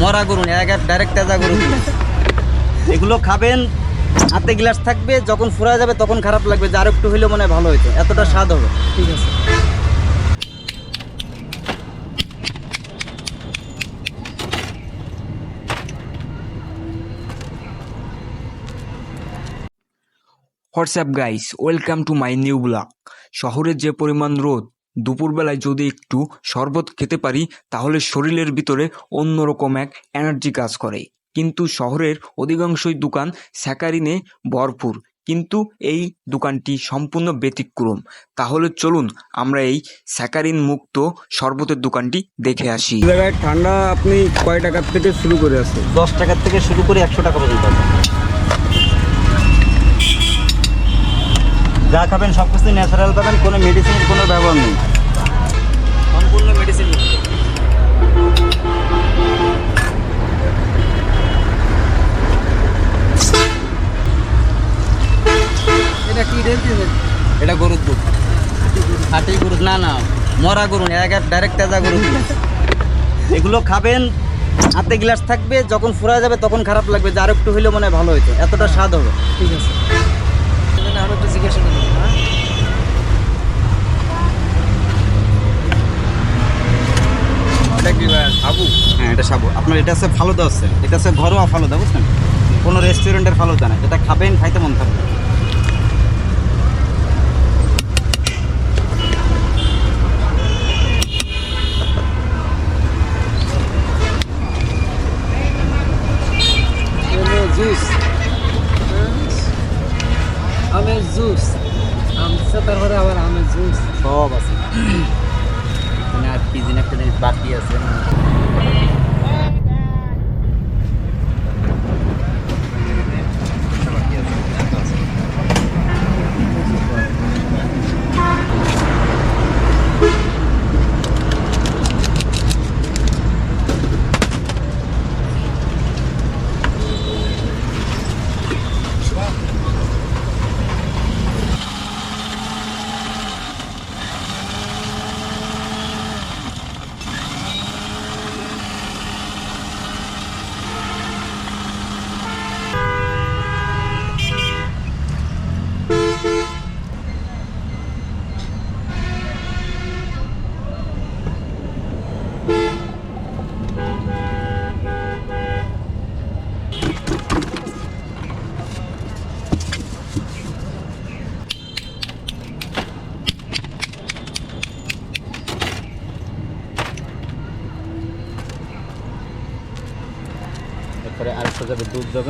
মরা গরু না, এক ডাইরেক্ট তাজা গরু এগুলো খাবেন হাতে গ্লাস থাকবে যখন ফুরা যাবে তখন খারাপ লাগবে যে আর একটু হইলে মনে হয় ভালো হইতো। এতটা স্বাদ হবে। ঠিক আছে। WhatsApp guys welcome to my new blog শহরের যে পরিমাণ রোদ দুপুরবেলায় যদি একটু শরবত খেতে পারি তাহলে শরীরের ভিতরে অন্যরকম এক এনার্জি কাজ করে। কিন্তু শহরের অধিকাংশই দোকান স্যাকারিনে ভরপুর। কিন্তু এই দোকানটি সম্পূর্ণ ব্যতিক্রম। তাহলে চলুন আমরা এই স্যাকারিন মুক্ত শরবতের দোকানটি দেখে আসি। জায়গায় ঠান্ডা আপনি কয় টাকার থেকে শুরু করে আছে? দশ টাকার থেকে শুরু করে একশো টাকা পর্যন্ত যা খাবেন সব কিছু ন্যাচারাল পাবেন কোনো মেডিসিনের কোনো ব্যবহার নেই। এটা গরুর দুধ। হাটি গরু না না মরা গরু ডাইরেক্ট তাজা গরু এগুলো খাবেন হাতে গ্লাস থাকবে যখন ফুরা যাবে তখন খারাপ লাগবে যে আর একটু হইলে মনে হয় ভালো হইতো। এতটা স্বাদ হবে। ঠিক আছে। আরও একটু জিজ্ঞাসা হ্যাঁ? এটা কি সাবু? হ্যাঁ এটা সাবু। আপনার এটা আছে ফালুদা আছে। এটা আছে ঘরোয়া ফালুদা বুঝলেন কোনো রেস্টুরেন্টের ফালুদা না। এটা খাবেন খাইতে মন থাকবে এলো জুস আমের জুস। আম তারপরে আবার আমের জুস। সব আছে। এখানে আর কি জিনিস একটা জিনিস বাকি আছে। এরপরে আরেকটা যাবে দুধ যাবে।